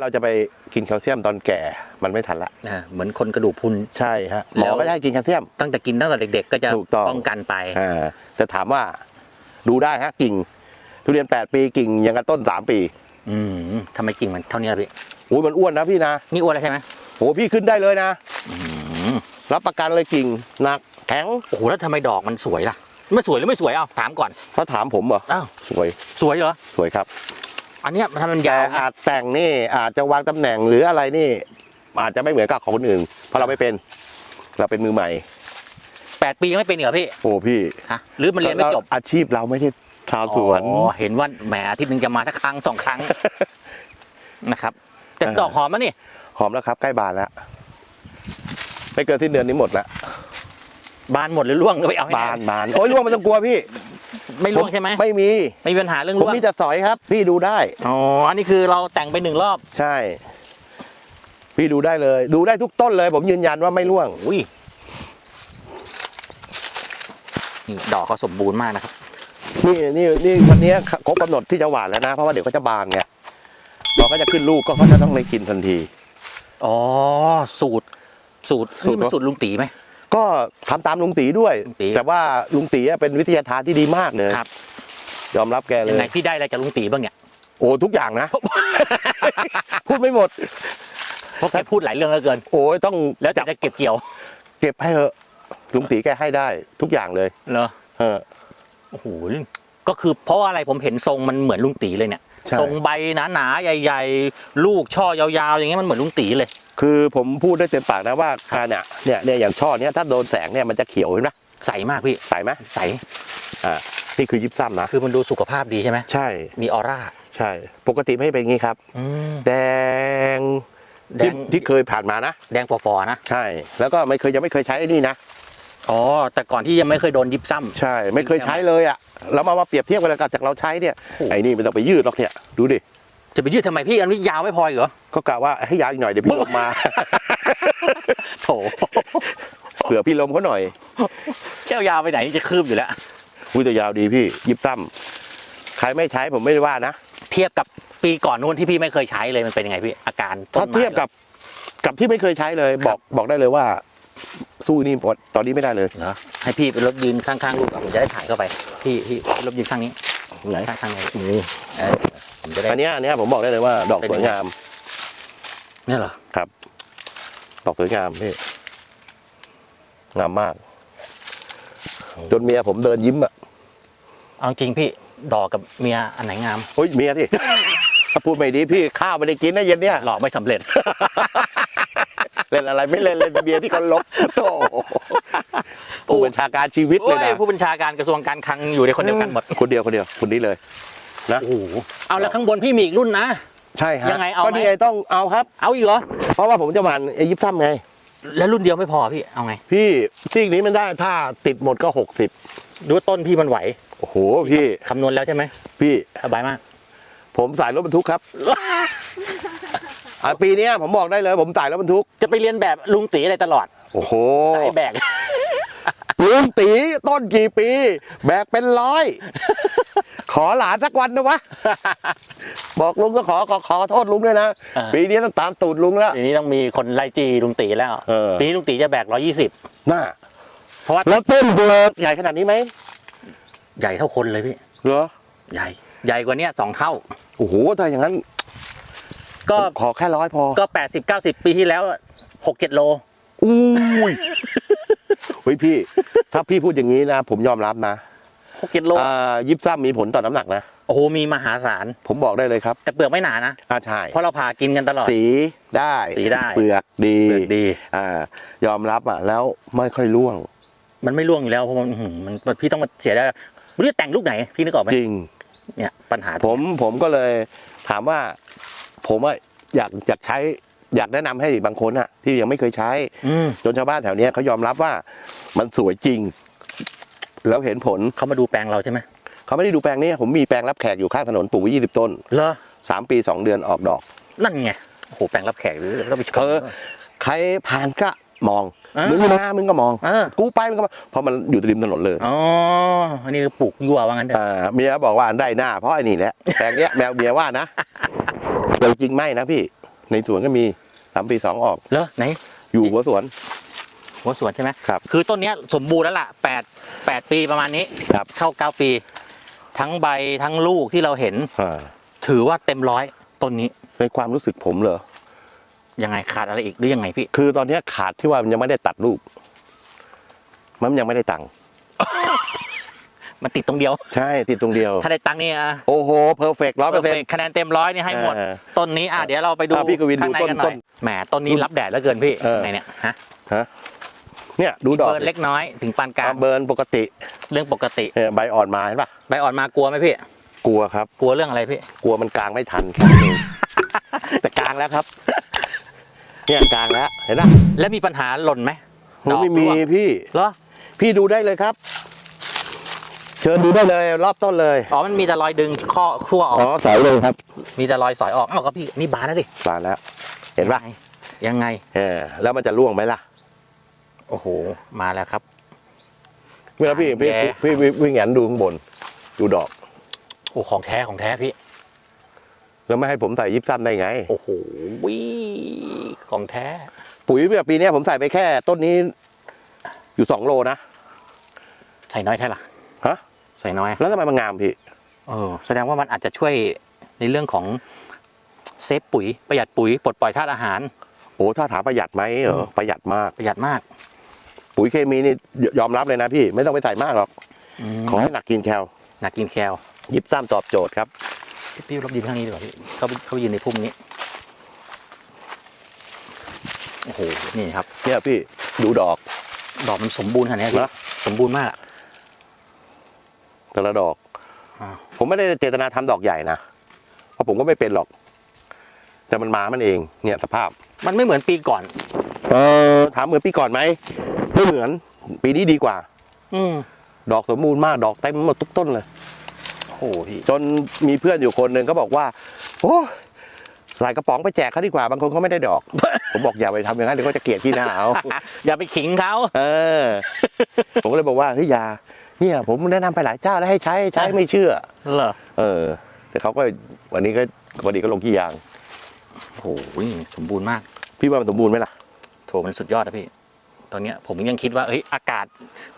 เราจะไปกินแคลเซียมตอนแก่มันไม่ทันละอ่าเหมือนคนกระดูกพรุนใช่ฮะหมแล้อวก็จะให้กินแคลเซียม ตั้งแต่กินตั้งแต่เด็ก ๆ ก็จะถูกต้อง ป้องกันไปอ่าแต่ถามว่าดูได้ฮะกิ่ง ทุเรียน 8 ปีกิ่งยังกับต้น 3 ปีอืมทำไมกิ่งมันเท่านี้ล่ะพี่โอ้ยมันอ้วนนะพี่นะนี่อ้วนแล้วใช่ไหมโอ้พี่ขึ้นได้เลยนะอืมรับประกันเลยกิ่งหนักแข็งโอ้โหแล้วทำไมดอกมันสวยล่ะไม่สวยหรือไม่สวยเอาถามก่อนถ้าถามผมเหรออ้าวสวยสวยเหรอสวยครับ อันเนี้ยมันทำมันแต่ยาวอาจแต่งนี่อาจจะวางตำแหน่งหรืออะไรนี่ อาจจะไม่เหมือนกับของคนอื่น เพราะเราไม่เป็น เราเป็นมือใหม่แปดปียังไม่เป็นเหรอพี่โอ้พี่ฮะหรือมันเรียนไม่จบอาชีพเราไม่ใช่ชาวสวน อ๋อเห็นว่าแหมอาทิตย์หนึงจะมาสักครั้งสองครั้งนะครับแต่เออดอกหอมมั้นี่หอมแล้วครับ ใกล้บานแล้วไม่เกินสิ้นเดือนนี้หมดละบานหมดหรือร่วงก็ไปเอาให้บาแนบานโอ้ยร่วงไม่ต้องกลัวพี่ ไม่ร่วงใช่ไหมไม่มีไม่มีปัญหาเรื่องผมร่วงมีแต่สอยครับ พี่ดูได้ อ๋ออันนี้คือเราแต่งไปหนึ่งรอบใช่ พี่ดูได้เลย ดูได้ทุกต้นเลย ผมยืนยันว่าไม่ร่วง อุ้ยนี่ดอกเขาสมบูรณ์มากนะครับ นี่นี่นี่วันนี้ครบกำหนดที่จะหวานแล้วนะ เพราะว่าเดี๋ยวก็จะบานไงดอกก็จะขึ้นลูกก็เขาจะต้องได้กินทันที อ๋อ สูตร สูตรสูตรนี่มันสูตรลุงตีไหม ก็ทำตามลุงตีด้วย ลุงตีแต่ว่าลุงตีเป็นวิทยาทานที่ดีมากเลยครับยอมรับแกเลยังไงยพี่ได้อะไรจากลุงตีบ้างเนี่ยโอ้ทุกอย่างนะ พูดไม่หมด เพราะแกพูดหลายเรื่องเหลือเกิน โอ้ยต้องแล้วจะจะเก็บเกี่ยวเก็บให้เถอะลุงตีแกให้ได้ทุกอย่างเลยเหรอเออ โอ้โหก็คือเพราะว่าอะไรผมเห็นทรงมันเหมือนลุงตีเลยเนี่ยใช่ ทรงใบหนาๆใหญ่ ๆ ลูกช่อยาวๆอย่างเงี้ยมันเหมือนลุงตีเลย คือผมพูดได้เต็มปากนะว่าครับการเนี่ยเนี่ยเนี่ยอย่างช่อเนี้ยถ้าโดนแสงเนี่ยมันจะเขียวเห็นไหมใสมากพี่ใสไหมใสอ่านี่คือยิบซ้ำนะคือมันดูสุขภาพดีใช่ไหมใช่ มีออร่าใช่ ปกติไม่เป็นอย่างนี้ครับอืมแดงแดที่งที่เคยผ่านมานะ แดงฟอๆนะใช่ แล้วก็ไม่เคยยังไม่เคยใช้ไอ้นี่นะอ๋อแต่ก่อนที่ยังไม่เคยโดนยิบซ้ำใช่ ไม่เคยใช้เลยอะแล้วมามาเปรียบเทียบกันกับจากเราใช้เนี่ยโอ้โหไอ้นี่ไม่ต้องไปยืดหรอกเนี่ยดูดิ จะไปยืดทำไมพี่อันนี้ยาวไม่พออีกเหรอ ก็กะว่าให้ยาวอีกหน่อยเดี๋ยวพี่ลมมา โถเผื่อพี่ลมเขาหน่อยเจ้ายาวไปไหนจะคืบอยู่แล้วอุ้ยแต่ยาวดีพี่ ยิบซ้ำใครไม่ใช้ผมไม่ได้ว่านะ เทียบกับปีก่อนนู้นที่พี่ไม่เคยใช้เลยมันเป็นยังไงพี่อาการต้ถ้านไม้เทียบกับกับที่ไม่เคยใช้เลย บอกบอกได้เลยว่า สู้นี่ตอนนี้ไม่ได้เลย เหรอให้พี่ไปรถยืนข้างๆลูกอะผมจะได้ถ่ายเข้าไปพี่พี่รถยืนข้างนี้ ไหนข้างข้างนี้เออผมจะได้อันเนี้ยอันเนี้ยผมบอกได้เลยว่า ดอกเป็นสยัวยงไงงามเนี่ยเหรอครับ ดอกสวยงามพี่งามมาก จนเมียผมเดินยิ้มอะเอาจริงพี่ดอกกับเมียอันไหนงาม เฮ้ยเมียที่ถ้าพูดไม่ดีพี่ข้าวไม่ได้กินนะเย็นเนี้ยหลอกไม่สำเร็จ เล่นอะไรไม่เล่นเล่นเบียร์ที่เขาลบโอ้โห ผู้บัญชาการชีวิตเลโอ้ยยนะผู้บัญชาการกระทรวงการคลังอยู่ในคนเดียวกันหมดคนเดียวคนเดียวคนนี้เลยโอ้โหเอาแล้วข้างบนพี่มีอีกรุ่นนะใช่ฮะยังไงเอาไหมก็นี่ไงต้องเอาครับ เอาอีกเหรอเพราะว่าผมจะหมันไอ้ยิบซ้ำไง แล้วรุ่นเดียวไม่พอพี่เอาไง พี่ซีกนี้มันได้ถ้าติดหมดก็หกสิบดูว่าต้นพี่มันไหวโอ้โหพี่คำนวณแล้วใช่ไหมพี่สบายมาก ผมสายรถบรรทุกครับอะปีเนี้ยผมบอกได้เลย ผมสายรถบรรทุกจะไปเรียนแบบลุงตีอะไรตลอด โอ้โหสายแบก ลุงตีต้นกี่ปี แบกเป็นร้อย ขอหลานสักวันนะวะ บอกลุงก็ขอขอขอโทษลุงด้วยนะ อ่า ปีนี้ต้องตามตูดลุงแล้ว ทีนี้ต้องมีคนไล่จีลุงตีแล้วเออ ปีนี้ลุงตีจะแบกร้อยี่สิบน่าเพราะว่าแล้วต้นเบิกใหญ่ขนาดนี้ไหมใหญ่เท่าคนเลยพี่ เหรอใหญ่ ใหญ่กว่าเนี้ยสองเท่า โอ้โหถ้าอย่างนั้นก็ผมขอแค่ร้อยพอก็แปดสิบเก้าสิบปีที่แล้วหกเจ็ดโล อุ้ย เฮ้ยพี่ ถ้าพี่พูดอย่างนี้นะ ผมยอมรับนะหกเจ็ดโลอ่ายิบซ้ำมีผลต่อน้ำหนักนะ โอ้โหมีมหาศาล ผมบอกได้เลยครับแต่เปลือกไม่หนานะอาใช่เพราะเราพากินกันตลอด สีได้สีได้ เปลือกดีเปลือกดี อ่ายอมรับอะแล้วไม่ค่อยร่วง มันไม่ร่วงอยู่แล้วเพราะมันอื้อหือมันมันพี่ต้องมาเสียได้ไม่รู้จะแต่งลูกไหน พี่นึกออกไหมจริง เนี่ยปัญหาผมผมก็เลยถามว่า ผมว่าอยากอยากใช้ อยากแนะนำให้บางคนอะที่ยังไม่เคยใช้อืมจนชาวบ้านแถวเนี้ยเขายอมรับว่ามันสวยจริง แล้วเห็นผลเขามาดูแปลงเราใช่ไหมเขาไม่ได้ดูแปลงนี้ผมมีแปลงรับแขกอยู่ข้างถนนปลูกไว้ยี่สิบต้นเหรอสามปีสองเดือนออกดอก นั่นไงโอ้โหแปลงรับแขกหรือเราไปชเอมอใครผ่านก็มองอ่ามึมึงมามึงก็มองเออกูไปมึงก็มาเพราะมันอยู่ริมถนนเลยอ๋ออันนี้คือปลูกยั่วว่างั้นเถอะอ่าเมียบอกว่าได้หน้าเพราะไอ้นี่แหละแปลงเนี้ยแมวเมียว่านะแต่จริงไม่นะพี่ ในสวนก็มีสามปีสองออก เหรอไหน อยู่หัวสวน หัวสวนใช่ไหมครับคือต้นเนี้ยสมบูรณ์แล้วล่ะแปดแปดปีประมาณนี้ครับ เข้าเก้าปี ทั้งใบทั้งลูกที่เราเห็น อ่าถือว่าเต็มร้อยต้นนี้ในความรู้สึกผมเหรอ ยังไงขาดอะไรอีกหรือยังไงพี่ คือตอนเนี้ยขาดที่ว่ามันยังไม่ได้ตัดลูก มันยังไม่ได้ตังค์ มันติดตรงเดียว ใช่ติดตรงเดียว ถ้าได้ตังค์นี่อะโอ้โหเพอร์เฟกต์ร้อยเปอร์เซ็นต์คะแนนเต็มร้อยนี่ให้หมดเออต้นนี้อะเดี๋ยวเราไปดูอะพี่กวินข้างในดูต้นกันหน่ต้อยนแหมต้นนี้รับแดดแล้วเกินพี่เออไงเนี่ยฮะฮะเนี่ยดูดอกเบิร์นเล็กน้อยถึงปานกลางเบิร์นปกติ เรื่องปกติเนี่ยใบอ่อนมาเห็นปะใบอ่อนมากลัวไหมพี่ กลัวครับ กลัวเรื่องอะไรพี่ กลัวมันกลางไม่ทันแค่นั้นเองแต่กลางแล้วครับ เนี่ยกลางแล้วเห็นปะแล้วมีปัญหาหล่นไหมมันไม่มีดอกร่วงพี่เหรอพี่ดูได้เลยครับเชิญดูได้เลยรอบต้นเลยอ๋อมันมีแต่รอยดึงข้อขั้วออกอ๋อสายเลยครับ มีแต่รอยสอยออกเอ้าก็พี่นี่บานแล้วดิบานแล้ว เห็นปะยังไงเออแล้วมันจะร่วงไหมล่ะ โอ้โห มาแล้วครับเวลาพี่พี่แย่พี่พี่วิ่งแหงนดูข้างบน ดูดอกโอ้ของแท้ของแท้พี่แล้วไม่ให้ผมใส่ยิบซ้ำได้ไง โอ้โหวิของแท้ ปุ๋ยแบบปีเนี้ยผมใส่ไปแค่ ต้นนี้ อยู่สองโลนะ ใส่น้อยแท้ล่ะฮะ ใส่น้อย แล้วทำไมมันงามพี่เออแสดงว่ามันอาจจะช่วยในเรื่องของเซฟปุ๋ยประหยัดปุ๋ยปลดปล่อยธาตุอาหาร โอ้ถ้าถามประหยัดไหมเหรอประหยัดมาก ประหยัดมาก ปุ๋ยเคมีนี่ยอมรับเลยนะพี่ไม่ต้องไปใส่มากหรอกอืมขอให้หนักกินแคลหนักกินแคลยิบซ้ำตอบโจทย์ครับพี่รบยืนข้างนี้ดีกว่าพี่เขาเขาไปยืนในพุ่มนี้โอ้โหนี่ครับเนี่ยพี่ดูดอก ดอกมันสมบูรณ์ขนาดนี้พี่นะสมบูรณ์มากอะ แต่ละดอกอ่าผมไม่ได้เจตนาทำดอกใหญ่นะเพราะผมก็ไม่เป็นหรอก แต่มันมามันเอง เนี่ยสภาพ มันไม่เหมือนปีก่อน เออถามเหมือนปีก่อนไหมไม่เหมือน ปีนี้ดีกว่า อืมดอกสมบูรณ์มากดอกเต็มหมดทุกต้นเลยโอ้โหพี่จนมีเพื่อนอยู่คนหนึ่งก็บอกว่า โอ้ใส่กระป๋องไปแจกเขาดีกว่าบางคนเขาไม่ได้ดอก ผมบอกอย่าไปทำอย่างนั้นเดี๋ยวเขาจะเกลียดที่หน้าเอาอย่าไปขิงเขาเออ ผมก็เลยบอกว่าเฮ้ยอยา เนี่ยผมแนะนำไปหลายเจ้าแล้วให้ใช้ใช้ไม่เชื่อเหรอเออ แต่เขาก็วันนี้ก็วันนี้ก็ลงขี้ยางโอ้โหสมบูรณ์มาก พี่ว่ามันสมบูรณ์ไหมล่ะโถมันสุดยอดนะพี่ ตอนเนี้ยผมยังคิดว่าเฮ้ยอากาศ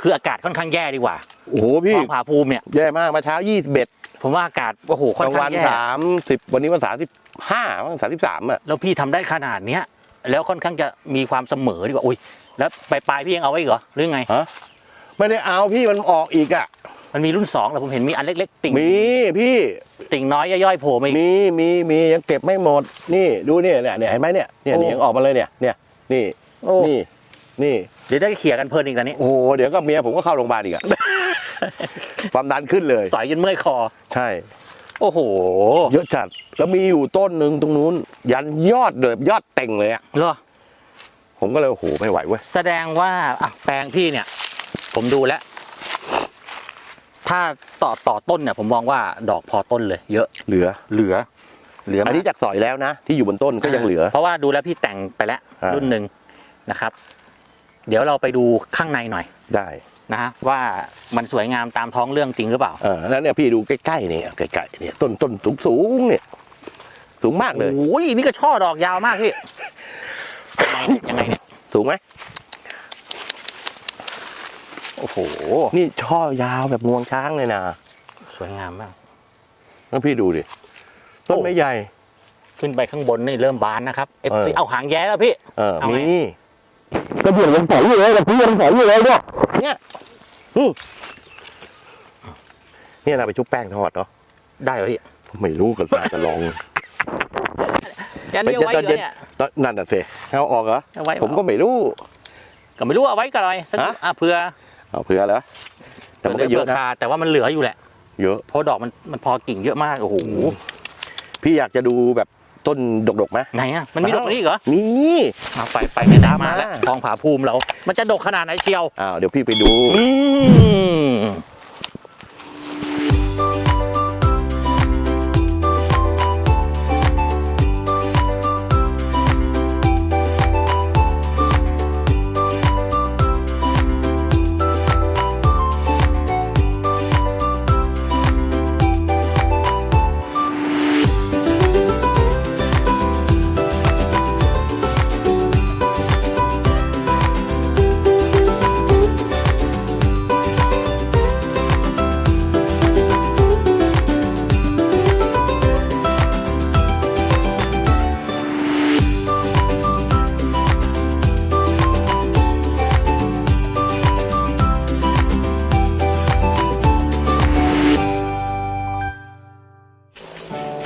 คืออากาศค่อนข้างแย่ดีกว่าโอ้โหพี่ท้องผาภูมิเนี่ยแย่มากมาเช้ายี่สิบเอ็ดผมว่าอากาศโอ้โหกค่อนลางข้าวังนแย่สามสิบวันนี้วันสามสิบห้าวันสามสิบสามอะแล้วพี่ทำได้ขนาดเนี้ยแล้วค่อนข้างจะมีความเสมอดีกว่าอุ้ยแล้วปลายปลายๆพี่ยังเอาไว้อีกเหรอหรือไงฮะ ไม่ได้เอาพี่มันออกอีกอะ มันมีรุ่นสองแต่ผมเห็นมีอันเล็ก ๆ ติ่งมีพี่ติ่งน้อยย่อยๆโผล่มาอีก มีมีมียังเก็บไม่หมด นี่ดูเนี่ยเนี่ยเนี่ยเห็นไหมเนี่ยเนี่ยโอ้เนี่ยยังออกมาเลยเนี่ยเนี่ยนี่โอ้ นี่นี่เดี๋ยวได้เขี่ยกันเพลินอีกตอนนี้ โอ้โหเดี๋ยวก็เมียผมก็เข้าโรงพยาบาลอีกอะ ความดันขึ้นเลย สอยจนเมื่อยคอ ใช่ โอ้โหเยอะจัดแล้วมีอยู่ต้นหนึ่งตรงนู้น ยันยอดเลยยอดเต่งเลยอะเหรอผมก็เลยโอ้โหไม่ไหวเว้ยแสดงว่าอะแปลงพี่เนี่ย ผมดูแล้ว ถ้าต่อต่อต้นเนี่ยผมมองว่าดอกพอต้นเลย เยอะเหลือเหลือเหลืออัอันนี้จากสอยแล้วนะ ที่อยู่บนต้นก็ยังเหลือ เพราะว่าดูแล้วพี่แต่งไปแล้วอ่ารุ่รุ่นหนึ่งนะครับ เดี๋ยวเราไปดูข้างในหน่อยได้นะฮะว่ามันสวยงามตามท้องเรื่องจริงหรือเปล่าเออแล้วเนี่ยพี่ดูใกล้ๆเนี่ยใกล้ๆเนี่ยต้นต้นสูงสูงๆเนี่ย สูงมากเลยโอ้ยนี่ก็ช่อดอกยาวมากพี่ยังไงเนี่ยสูงไหม โอ้โห นี่ช่อยาวแบบงวงช้างเลยนะ สวยงามมากแล้วพี่ดูดิ ต้นโอ้ไม่ใหญ่ ขึ้นไปข้างบนนี่เริ่มบานนะครับ เอฟเออเอาหางแย้แล้วพี่ เออเอาไหมมีกระเบื้องยังใส่อยู่เลยกระเบื้องยังใส่อยู่เลยเนี่ยเนี่ยอืมเนี่ยเราไปชุบแป้งทอดเนาะ ได้เหรอพี่ไม่รู้กันน่าจะลองยันนี้เอาไว้ตอนเลเย็ยนเนี่ยนั่นน่ะสิเอาออกเหรอเอาไว้ผมก็ไม่รู้ ก็ไม่รู้เอาไว้กันเลยสักฮะอะเผื่อ เอาเผื่อแล้วแต่มันก็เยอะผื่นะขาดแต่ว่ามันเหลืออยู่แหละ เยอะเพราะดอกมันมันพอกิ่งเยอะมากโอ้โหพี่อยากจะดูแบบต้นดกๆไหมไหนอะมันมีดอกนี้อีกเหรอมีเอาไปไปไม่ได้ตามมามาแล้วทองผาภูมิเรา มันจะดกขนาดไหนเชียวอ้าวเดี๋ยวพี่ไปดูอื